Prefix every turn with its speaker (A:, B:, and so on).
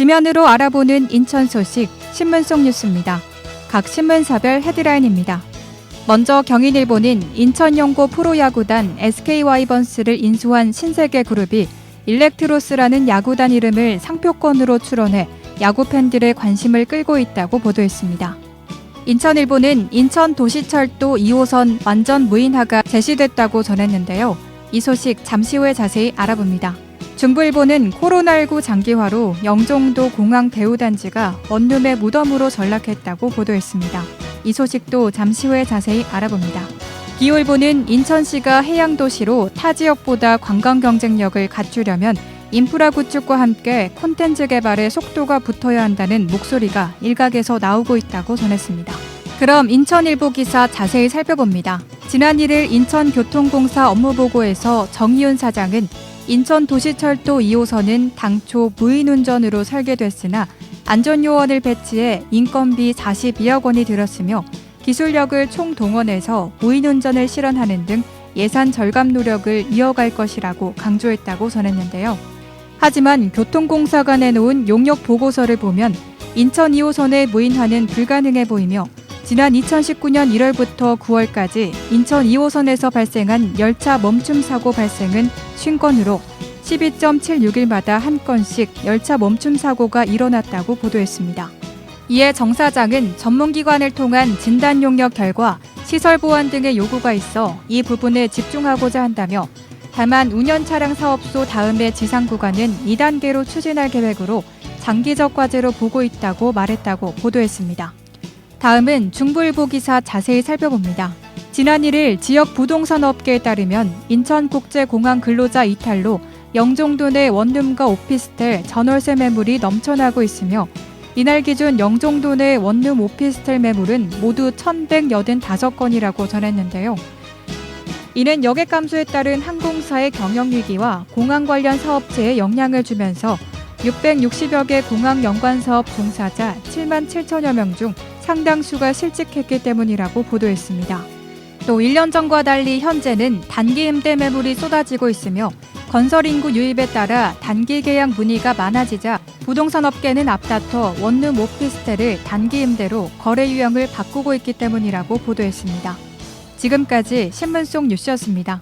A: 지면으로 알아보는 인천 소식 신문 속 뉴스입니다. 각 신문사별 헤드라인입니다. 먼저 경인일보는 인천연고 프로야구단 SK 와이번스를 인수한 신세계 그룹이 일렉트로스라는 야구단 이름을 상표권으로 출원해 야구 팬들의 관심을 끌고 있다고 보도했습니다. 인천일보는 인천 도시철도 2호선 완전 무인화가 제시됐다고 전했는데요. 이 소식 잠시 후에 자세히 알아봅니다. 중부일보는 코로나19 장기화로 영종도 공항 대우단지가 원룸의 무덤으로 전락했다고 보도했습니다. 이 소식도 잠시 후에 자세히 알아봅니다. 기후일보는 인천시가 해양도시로 타 지역보다 관광 경쟁력을 갖추려면 인프라 구축과 함께 콘텐츠 개발에 속도가 붙어야 한다는 목소리가 일각에서 나오고 있다고 전했습니다. 그럼 인천일보 기사 자세히 살펴봅니다. 지난 1일 인천교통공사 업무보고에서 정희윤 사장은 인천도시철도 2호선은 당초 무인운전으로 설계됐으나 안전요원을 배치해 인건비 42억 원이 들었으며 기술력을 총동원해서 무인운전을 실현하는 등 예산 절감 노력을 이어갈 것이라고 강조했다고 전했는데요. 하지만 교통공사가 내놓은 용역 보고서를 보면 인천 2호선의 무인화는 불가능해 보이며 지난 2019년 1월부터 9월까지 인천 2호선에서 발생한 열차 멈춤 사고 발생은 50건으로 12.76일마다 한 건씩 열차 멈춤 사고가 일어났다고 보도했습니다. 이에 정 사장은 전문기관을 통한 진단 용역 결과 시설 보완 등의 요구가 있어 이 부분에 집중하고자 한다며 다만 운연 차량 사업소 다음의 지상 구간은 2단계로 추진할 계획으로 장기적 과제로 보고 있다고 말했다고 보도했습니다. 다음은 중부일보 기사 자세히 살펴봅니다. 지난 1일 지역 부동산 업계에 따르면 인천국제공항 근로자 이탈로 영종도 내 원룸과 오피스텔 전월세 매물이 넘쳐나고 있으며 이날 기준 영종도 내 원룸 오피스텔 매물은 모두 1,185건이라고 전했는데요. 이는 여객 감소에 따른 항공사의 경영 위기와 공항 관련 사업체에 영향을 주면서 660여 개 공항 연관 사업 종사자 7만 7천여 명중 상당수가 실직했기 때문이라고 보도했습니다. 또 1년 전과 달리 현재는 단기 임대 매물이 쏟아지고 있으며 건설 인구 유입에 따라 단기 계약 문의가 많아지자 부동산 업계는 앞다퉈 원룸 오피스텔을 단기 임대로 거래 유형을 바꾸고 있기 때문이라고 보도했습니다. 지금까지 신문 속 뉴스였습니다.